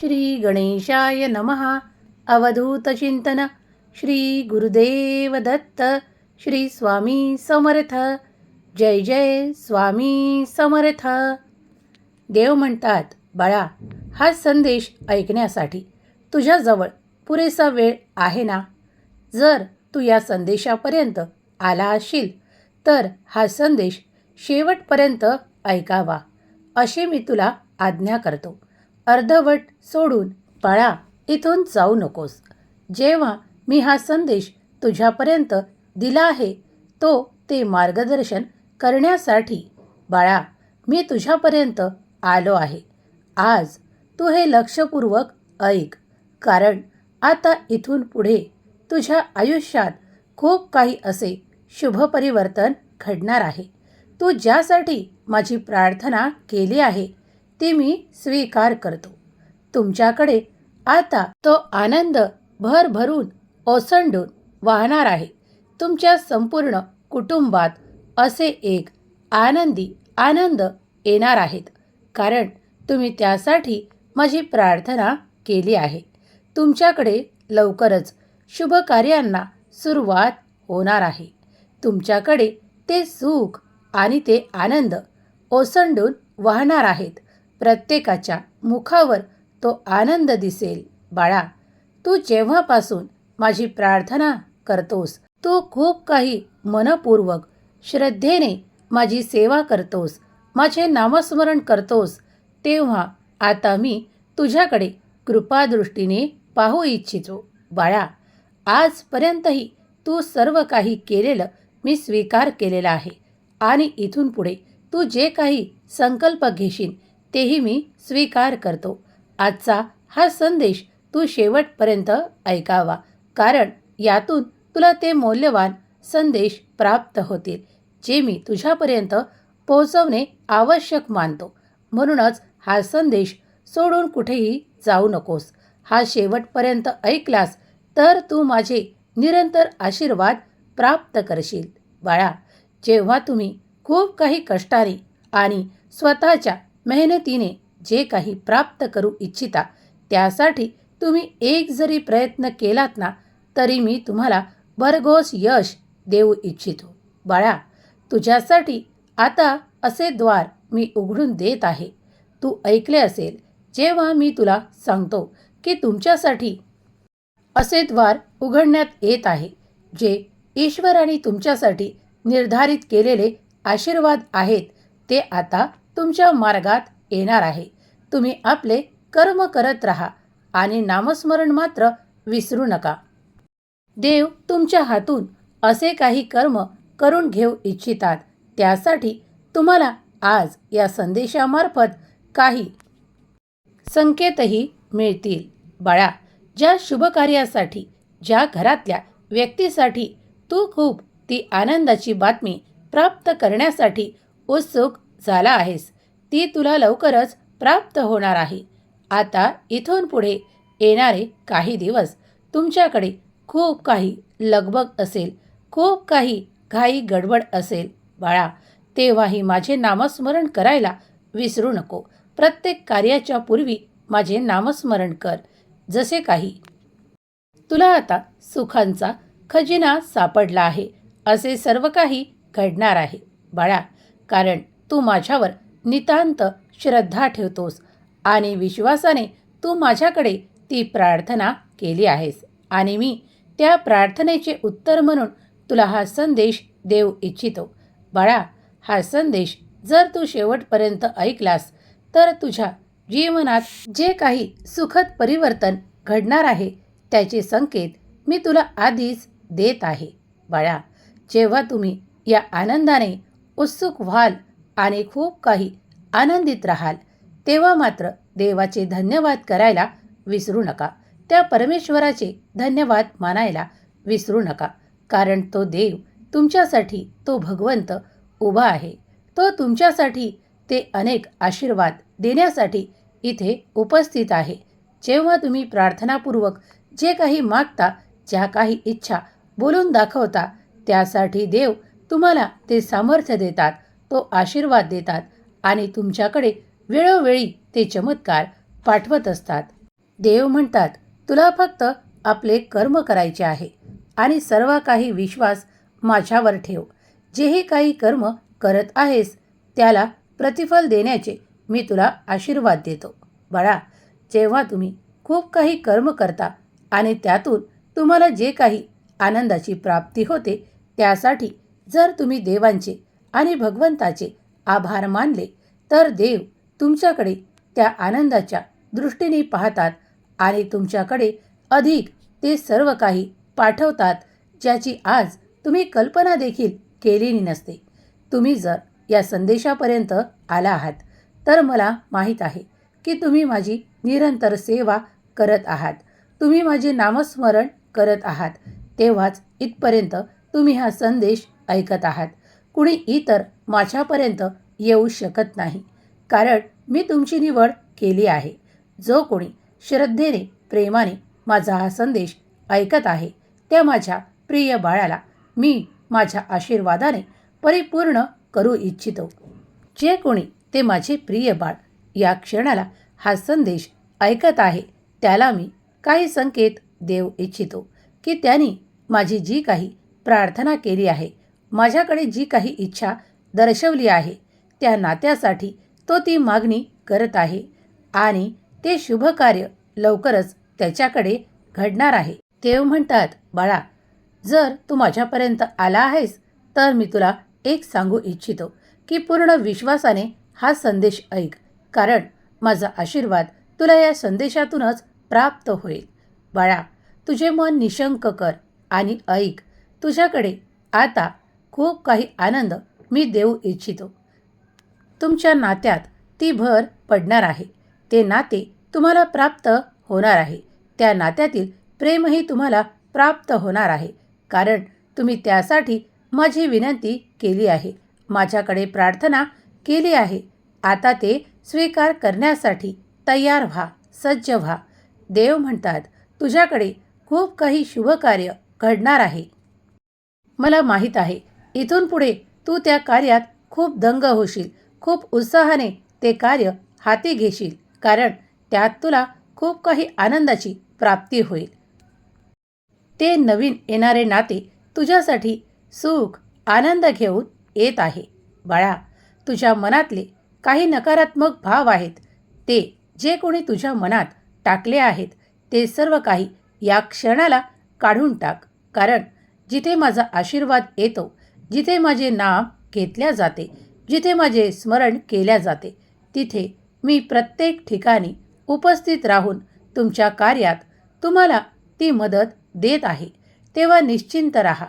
श्री गणेशाय नमः अवधूतचिंतन श्री गुरुदेव दत्त. श्री स्वामी समर्थ. जय जय स्वामी समर्थ. देव म्हणतात बाळा हा संदेश ऐकण्यासाठी तुझ्याजवळ पुरेसा वेळ आहे ना? जर तू या संदेशापर्यंत आला असशील तर हा संदेश शेवटपर्यंत ऐकावा अशी मी तुला आज्ञा करतो. अर्धवट सोडून बाळा इथून जाऊ नकोस. जेव्हा मी हा संदेश तुझ्यापर्यंत दिला आहे तो ते मार्गदर्शन करण्यासाठी. बाळा मी तुझ्यापर्यंत आलो आहे. आज तू हे लक्षपूर्वक ऐक कारण आता इथून पुढे तुझ्या आयुष्यात खूप काही असे शुभ परिवर्तन घडणार आहे. तू ज्यासाठी माझी प्रार्थना केली आहे ती मी स्वीकार करतो. तुमच्याकडे आता तो आनंद भरभरून ओसंडून वाहणार आहे. तुमच्या संपूर्ण कुटुंबात असे एक आनंदी आनंद येणार आहेत. कारण तुम्ही त्यासाठी माझी प्रार्थना केली आहे. तुमच्याकडे लवकरच शुभ कार्यांना सुरुवात होणार आहे. तुमच्याकडे ते सुख आणि ते आनंद ओसंडून वाहणार आहेत. प्रत्येकाच्या मुखावर तो आनंद दिसेल. बाळा तू जेव्हापासून माझी प्रार्थना करतोस तू खूप काही मनपूर्वक श्रद्धेने माझी सेवा करतोस माझे नामस्मरण करतोस तेव्हा आता मी तुझ्याकडे कृपादृष्टीने पाहू इच्छितो. बाळा आजपर्यंतही तू सर्व काही केलेलं मी स्वीकार केलेला आहे आणि इथून पुढे तू जे काही संकल्प घेशील तेही मी स्वीकार करतो. आजचा हा संदेश तू शेवटपर्यंत ऐकावा. कारण यातून तुला ते मौल्यवान संदेश प्राप्त होतील जे मी तुझ्यापर्यंत पोहोचवणे आवश्यक मानतो. म्हणूनच हा संदेश सोडून कुठेही जाऊ नकोस. हा शेवटपर्यंत ऐकलास तर तू माझे निरंतर आशीर्वाद प्राप्त करशील. बाळा जेव्हा तुम्ही खूप काही कष्टाने आणि स्वतःच्या मेहनतीने जे काही प्राप्त करू इच्छिता त्यासाठी तुम्ही एक जरी प्रयत्न केलात ना तरी मी तुम्हाला भरघोस यश देऊ इच्छितो. बाळा तुझ्यासाठी आता असे द्वार मी उघडून देत आहे. तू ऐकले असेल जेव्हा मी तुला सांगतो की तुमच्यासाठी असे द्वार उघडण्यात येत आहे जे ईश्वराने तुमच्यासाठी निर्धारित केलेले आशीर्वाद आहेत ते आता तुमच्या मार्गात येणार आहे. तुम्ही आपले कर्म करत राहा आणि नामस्मरण मात्र विसरू नका. देव तुमच्या हातून असे काही कर्म करून घेऊ इच्छितात. त्यासाठी तुम्हाला आज या संदेशामार्फत काही संकेतही मिळतील. बाळा ज्या शुभकार्यासाठी ज्या घरातल्या व्यक्तीसाठी तू खूप ती आनंदाची बातमी प्राप्त करण्यासाठी उत्सुक झाला आहेस. ती तुला लवकरच प्राप्त होणार आहे. आता इथून पुढे येणारे काही दिवस तुमच्याकडे खूप काही लगबग असेल. खूप काही घाई गडबड असेल. बाळा तेव्हाही माझे नामस्मरण करायला विसरू नको. प्रत्येक कार्याच्या पूर्वी माझे नामस्मरण कर. जसे काही. तुला आता सुखांचा खजिना सापडला आहे. असे सर्व काही घडणार आहे. बाळा कारण तू माझ्यावर नितांत श्रद्धा ठेवतोस आणि विश्वासाने तू माझ्याकडे ती प्रार्थना केली आहेस. आणि मी त्या प्रार्थनेचे उत्तर म्हणून तुला हा संदेश देऊ इच्छितो. बाळा हा संदेश जर तू शेवटपर्यंत ऐकलास तर तुझ्या जीवनात जे काही सुखद परिवर्तन घडणार आहे त्याचे संकेत मी तुला आधीच देत आहे. बाळा जेव्हा तुम्ही या आनंदाने उत्सुक व्हाल आणि खूप काही आनंदित राहाल. तेव्हा मात्र देवाचे धन्यवाद करायला विसरू नका. त्या परमेश्वराचे धन्यवाद मानायला विसरू नका. कारण तो देव तुमच्यासाठी तो भगवंत उभा आहे. तो तुमच्यासाठी ते अनेक आशीर्वाद देण्यासाठी इथे उपस्थित आहे. जेव्हा तुम्ही प्रार्थनापूर्वक जे काही मागता ज्या काही इच्छा बोलून दाखवता त्यासाठी देव तुम्हाला ते सामर्थ्य देतात. तो आशीर्वाद देतात आणि तुमच्याकडे वेळोवेळी ते चमत्कार पाठवत असतात. देव म्हणतात तुला फक्त आपले कर्म करायचे आहे आणि सर्व काही विश्वास माझ्यावर ठेव. जेही काही कर्म करत आहेस त्याला प्रतिफल देण्याचे मी तुला आशीर्वाद देतो. बळा जेव्हा तुम्ही खूप काही कर्म करता आणि त्यातून तुम्हाला जे काही आनंदाची प्राप्ती होते त्यासाठी जर तुम्ही देवांचे आणि भगवंताचे आभार मानले तर देव तुमच्याकडे त्या आनंदाच्या दृष्टीने पाहतात आणि तुमच्याकडे अधिक ते सर्व काही पाठवतात ज्याची आज तुम्ही कल्पना देखील केलेली नसते. तुम्ही जर या संदेशापर्यंत आला आहात तर मला माहीत आहे की तुम्ही माझी निरंतर सेवा करत आहात. तुम्ही माझे नामस्मरण करत आहात. तेव्हाच इथपर्यंत तुम्ही हा संदेश ऐकत आहात. कुणी इतर माझ्यापर्यंत येऊ शकत नाही. कारण मी तुमची निवड केली आहे. जो कोणी श्रद्धेने प्रेमाने माझा हा संदेश ऐकत आहे त्या माझ्या प्रिय बाळाला मी माझ्या आशीर्वादाने परिपूर्ण करू इच्छितो. जे कोणी ते माझे प्रिय बाळ या क्षणाला हा संदेश ऐकत आहे त्याला मी काही संकेत देऊ इच्छितो की त्यांनी माझी जी काही प्रार्थना केली आहे माझ्याकडे जी काही इच्छा दर्शवली आहे त्या नात्यासाठी तो ती मागणी करत आहे आणि ते शुभ कार्य लवकरच त्याच्याकडे घडणार आहे. देव म्हणतात बाळा जर तू माझ्यापर्यंत आला आहेस तर मी तुला एक सांगू इच्छितो की पूर्ण विश्वासाने हा संदेश ऐक कारण माझा आशीर्वाद तुला या संदेशातूनच प्राप्त होईल. बाळा तुझे मन निशंक कर आणि ऐक तुझ्याकडे आता खूप काही आनंद मी देऊ इच्छितो. तुमच्या नात्यात ती भर पडणार आहे. ते नाते तुम्हाला प्राप्त होणार आहे. त्या नात्यातील प्रेमही तुम्हाला प्राप्त होणार आहे. कारण तुम्ही त्यासाठी माझी विनंती केली आहे. माझ्याकडे प्रार्थना केली आहे. आता ते स्वीकार करण्यासाठी तयार व्हा सज्ज व्हा. देव म्हणतात तुझ्याकडे खूप काही शुभकार्य घडणार आहे. मला माहीत आहे इथून पुढे तू त्या कार्यात खूप दंग होशील. खूप उत्साहाने ते कार्य हाती घेशील. कारण त्यात तुला खूप काही आनंदाची प्राप्ती होईल. ते नवीन येणारे नाते तुझ्यासाठी सुख आनंद घेऊन येत आहे. बाळा तुझ्या मनातले काही नकारात्मक भाव आहेत. ते जे कोणी तुझ्या मनात टाकले आहेत ते सर्व काही या क्षणाला काढून टाक. कारण जिथे माझा आशीर्वाद येतो जिथे माझे नाव घेतल्या जाते जिथे माझे स्मरण केल्या जाते तिथे मी प्रत्येक ठिकाणी उपस्थित राहून तुमच्या कार्यात तुम्हाला ती मदत देत आहे. तेव्हा निश्चिंत राहा.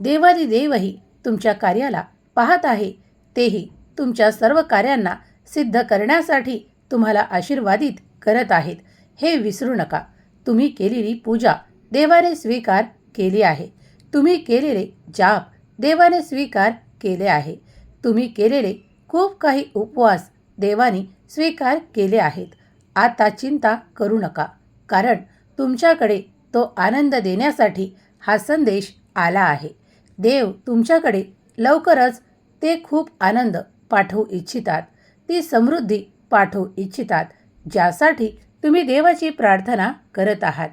देवादी देवही तुमच्या कार्याला पाहत आहे. तेही तुमच्या सर्व कार्यांना सिद्ध करण्यासाठी तुम्हाला आशीर्वादित करत आहेत. हे विसरू नका. तुम्ही केलेली पूजा देवाने स्वीकार केली आहे. तुम्ही केलेले जाप देवाने स्वीकार केले आहे. तुम्ही केलेले खूप काही उपवास देवाने स्वीकार केले आहेत. आता चिंता करू नका कारण तुमच्याकडे तो आनंद देण्यासाठी हा संदेश आला आहे. देव तुमच्याकडे लवकरच ते खूप आनंद पाठवू इच्छितात. ती समृद्धी पाठवू इच्छितात ज्यासाठी तुम्ही देवाची प्रार्थना करत आहात.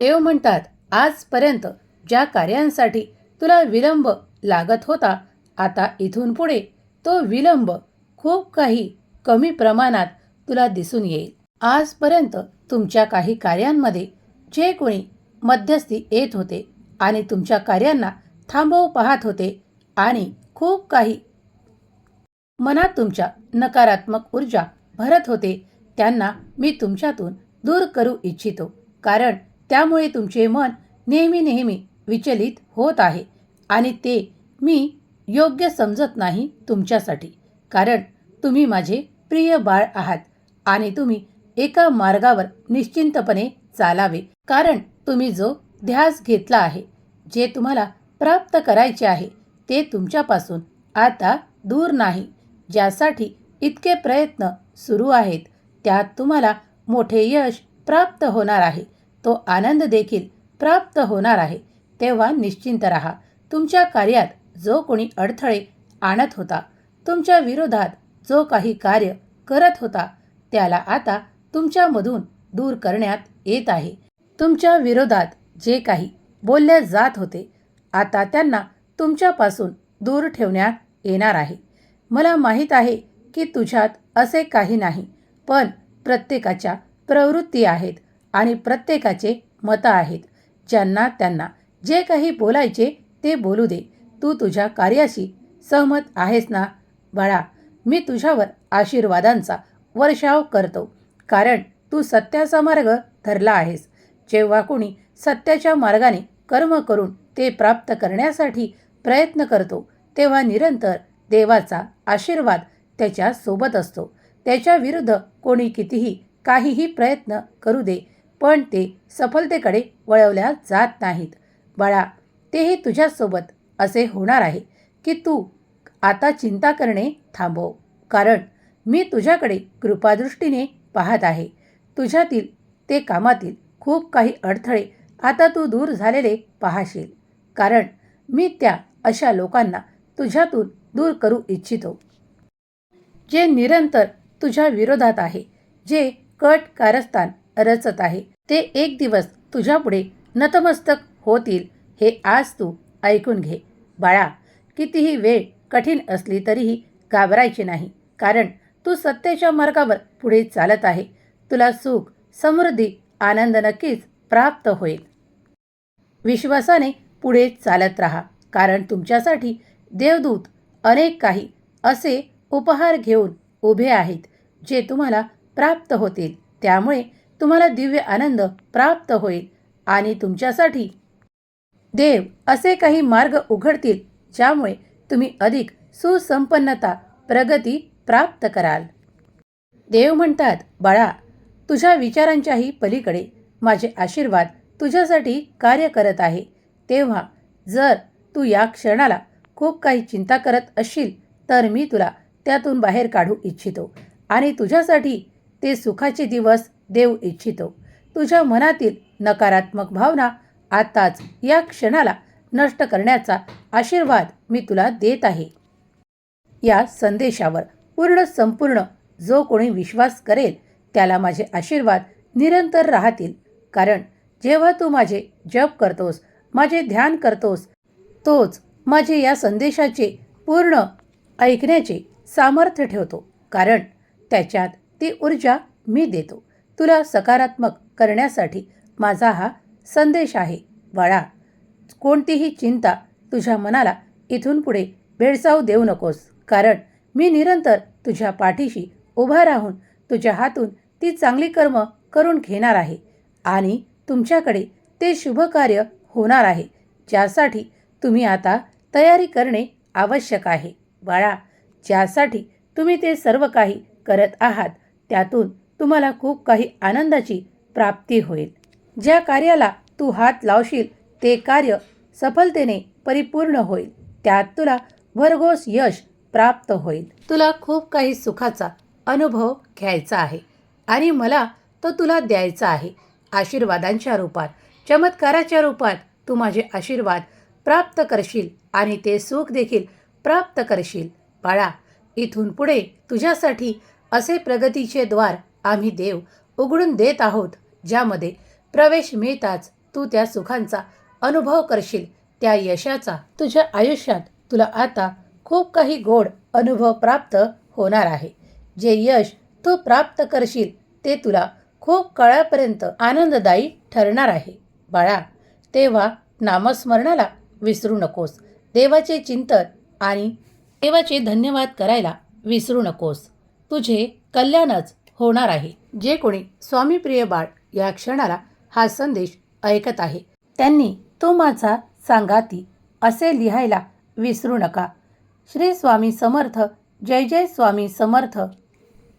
देव म्हणतात आजपर्यंत ज्या कार्यांसाठी तुला विलंब लागत होता आता इथून पुढे तो विलंब खूप काही कमी प्रमाणात तुला दिसून येईल. आजपर्यंत तुमच्या काही कार्यांमध्ये जे कोणी मध्यस्थी येत होते आणि तुमच्या कार्यांना थांबवू पाहत होते आणि खूप काही मनात तुमच्या नकारात्मक ऊर्जा भरत होते त्यांना मी तुमच्यातून दूर करू इच्छितो. कारण त्यामुळे तुमचे मन नेहमी नेहमी विचलित होत आहे आणि ते मी योग्य समजत नाही तुमच्यासाठी. कारण तुम्ही माझे प्रिय बाळ आहात आणि तुम्ही एका मार्गावर निश्चिंतपणे चालावे. कारण तुम्ही जो ध्यास घेतला आहे जे तुम्हाला प्राप्त करायचे आहे ते तुमच्यापासून आता दूर नाही. ज्यासाठी इतके प्रयत्न सुरू आहेत त्यात तुम्हाला मोठे यश प्राप्त होणार आहे. तो आनंद देखील प्राप्त होणार आहे. तेव्हा निश्चिंत राहा. तुमच्या कार्यात जो कोणी अडथळे आणत होता तुमच्या विरोधात जो काही कार्य करत होता त्याला आता तुमच्यामधून दूर करण्यात येत आहे. तुमच्या विरोधात जे काही बोलले जात होते आता त्यांना तुमच्यापासून दूर ठेवण्यात येणार आहे. मला माहीत आहे की तुझ्यात असे काही नाही पण प्रत्येकाच्या प्रवृत्ती आहेत आणि प्रत्येकाचे मतं आहेत ज्यांना त्यांना जे काही बोलायचे ते बोलू दे. तू तुझ्या कार्याशी सहमत आहेस ना? बाळा मी तुझ्यावर आशीर्वादांचा वर्षाव करतो. कारण तू सत्याचा मार्ग धरला आहेस. जेव्हा कोणी सत्याच्या मार्गाने कर्म करून ते प्राप्त करण्यासाठी प्रयत्न करतो तेव्हा निरंतर देवाचा आशीर्वाद त्याच्या सोबत असतो. त्याच्या विरुद्ध कोणी कितीही काहीही प्रयत्न करू दे पण ते सफलतेकडे वळवल्या जात नाहीत. बाळा तेही तुझ्यासोबत असे होणार आहे की तू आता चिंता करणे थांबव. कारण मी तुझ्याकडे कृपादृष्टीने पाहत आहे. तुझ्यातील ते कामातील खूप काही अडथळे आता तू दूर झालेले पाहशील. कारण मी त्या अशा लोकांना तुझ्यातून दूर करू इच्छितो. जे निरंतर तुझ्या विरोधात आहे जे कट कारस्थान रचत आहे ते एक दिवस तुझ्यापुढे नतमस्तक होतील हे आज तू ऐकून घे. बाळा कितीही वेळ कठीण असली तरीही घाबरायचे नाही कारण तू सत्तेच्या मार्गावर पुढे चालत आहे. तुला सुख समृद्धी आनंद नक्कीच प्राप्त होईल. विश्वासाने पुढे चालत राहा कारण तुमच्यासाठी देवदूत अनेक काही असे उपहार घेऊन उभे आहेत जे तुम्हाला प्राप्त होतील. त्यामुळे तुम्हाला दिव्य आनंद प्राप्त होईल आणि तुमच्यासाठी देव असे काही मार्ग उघडतील ज्यामुळे तुम्ही अधिक सुसंपन्नता प्रगती प्राप्त कराल. देव म्हणतात बाळा तुझ्या विचारांच्याही पलीकडे माझे आशीर्वाद तुझ्यासाठी कार्य करत आहे. तेव्हा जर तू या क्षणाला खूप काही चिंता करत असशील तर मी तुला त्यातून बाहेर काढू इच्छितो आणि तुझ्यासाठी ते सुखाचे दिवस देऊ इच्छितो. तुझ्या मनातील नकारात्मक भावना आताच या क्षणाला नष्ट करण्याचा आशीर्वाद मी तुला देत आहे. या संदेशावर पूर्ण संपूर्ण जो कोणी विश्वास करेल त्याला माझे आशीर्वाद निरंतर राहतील. कारण जेव्हा तू माझे जप करतोस माझे ध्यान करतोस तोच माझे या संदेशाचे पूर्ण ऐकण्याचे सामर्थ्य ठेवतो. कारण त्याच्यात ती ऊर्जा मी देतो. तुला सकारात्मक करण्यासाठी माझा हा संदेश आहे. बाळा कोणतीही चिंता तुझ्या मनाला इथून पुढे भेडसावू देऊ नकोस. कारण मी निरंतर तुझ्या पाठीशी उभा राहून तुझ्या हातून ती चांगली कर्म करून घेणार आहे आणि तुमच्याकडे ते शुभ कार्य होणार आहे ज्यासाठी तुम्ही आता तयारी करणे आवश्यक आहे. बाळा ज्यासाठी तुम्ही ते सर्व काही करत आहात त्यातून तुम्हाला खूप काही आनंदाची प्राप्ती होईल. ज्या कार्याला तू हात लावशील ते कार्य सफलतेने परिपूर्ण होईल. त्यात तुला भरघोस यश प्राप्त होईल. तुला खूप काही सुखाचा अनुभव घ्यायचा आहे आणि मला तो तुला द्यायचा आहे. आशीर्वादांच्या रूपात चमत्काराच्या रूपात तू माझे आशीर्वाद प्राप्त करशील आणि ते सुख देखील प्राप्त करशील. बाळा इथून पुढे तुझ्यासाठी असे प्रगतीचे द्वार आम्ही देव उघडून देत आहोत ज्यामध्ये प्रवेश मिळताच तू त्या सुखांचा अनुभव करशील. त्या यशाचा तुझ्या आयुष्यात तुला आता खूप काही गोड अनुभव प्राप्त होणार आहे. जे यश तू प्राप्त करशील ते तुला खूप काळापर्यंत आनंददायी ठरणार आहे. बाळा तेव्हा नामस्मरणाला विसरू नकोस. देवाचे चिंतन आणि देवाचे धन्यवाद करायला विसरू नकोस. तुझे कल्याणच होणार आहे. जे कोणी स्वामीप्रिय बाळ या क्षणाला हा संदेश ऐकत आहे. त्यांनी तो माझा सांगाती असे लिहायला विसरू नका. श्री स्वामी समर्थ जय जय स्वामी समर्थ.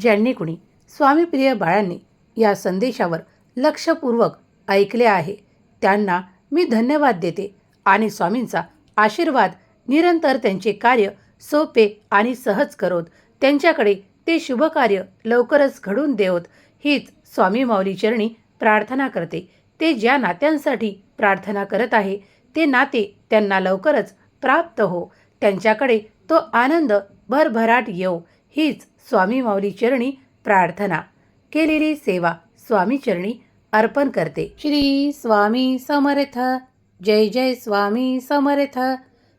ज्यांनी कुणी स्वामीप्रिय बाळांनी या संदेशावर लक्षपूर्वक ऐकले आहे त्यांना मी धन्यवाद देते आणि स्वामींचा आशीर्वाद निरंतर त्यांचे कार्य सोपे आणि सहज करोत. त्यांच्याकडे ते शुभकार्य लवकरच घडून देवत. हीच स्वामी माऊली चरणी प्रार्थना करते. ते ज्या नात्यांसाठी प्रार्थना करत आहे ते नाते त्यांना लवकरच प्राप्त हो. त्यांच्याकडे तो आनंद भरभराट येऊ हीच स्वामी माऊली चरणी प्रार्थना. केलेली सेवा स्वामी चरणी अर्पण करते. श्री स्वामी समर्थ. जय जय स्वामी समर्थ.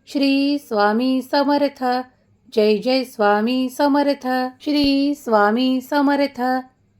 श्री स्वामी समर्थ. जय जय स्वामी समर्थ. श्री स्वामी समर्थ.